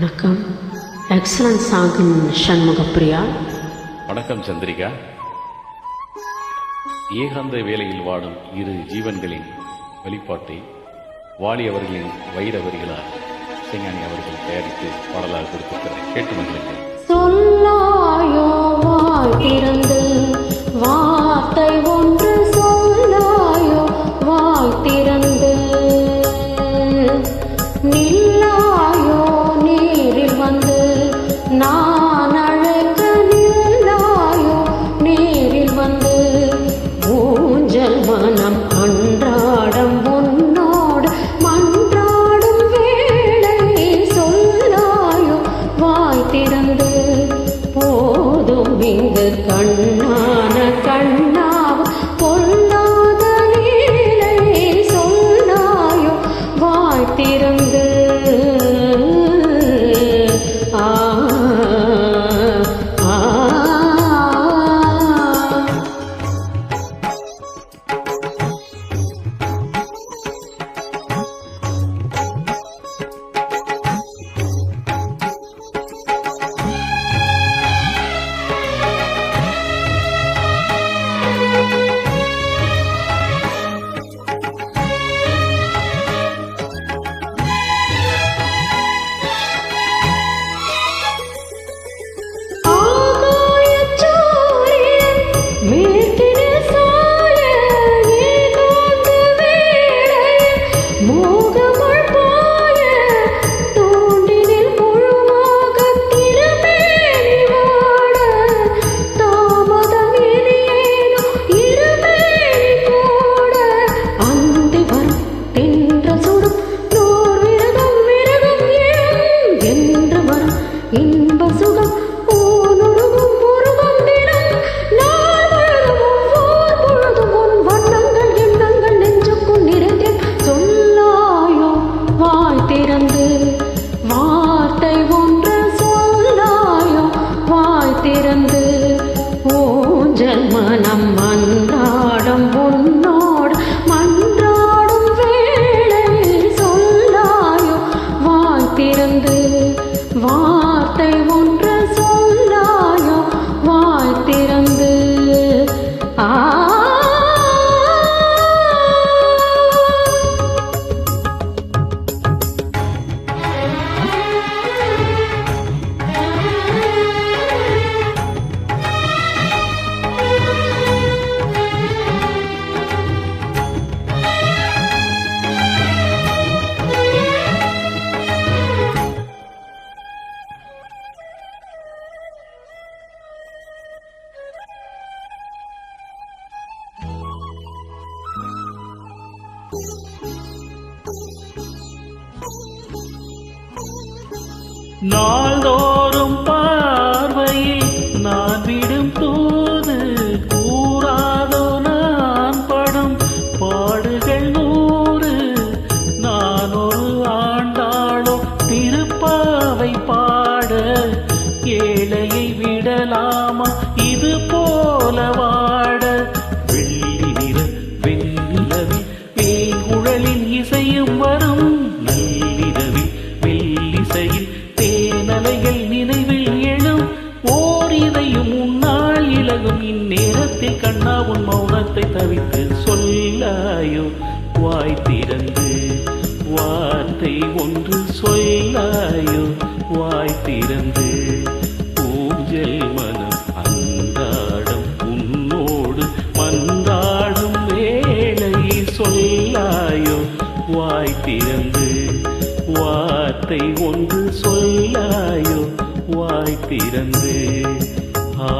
வணக்கம். எக்ஸலன்ஸ் சாகின் சண்முகப்பிரியா. வணக்கம் சந்திரிகா. ஏகாந்த வேலையில் வாடும் இரு ஜீவன்களின் வெளிப்பாட்டை வாலி அவர்களின் வைர வரிகளால் அவர்கள் தயாரித்து பாடலாக கொடுத்திருக்கிறார் கேட்டு மகிழ்கிறேன் கோவிந்து கண்ணான கண்ணாவும் பொல்லாத நீலை சொன்னாயோ வாய் திறந்து மோக வார்த்தை ஒன்று நாள்தோ வார்த்தை ஒன்று சொல்லாயோ வாய் திறந்து ஆ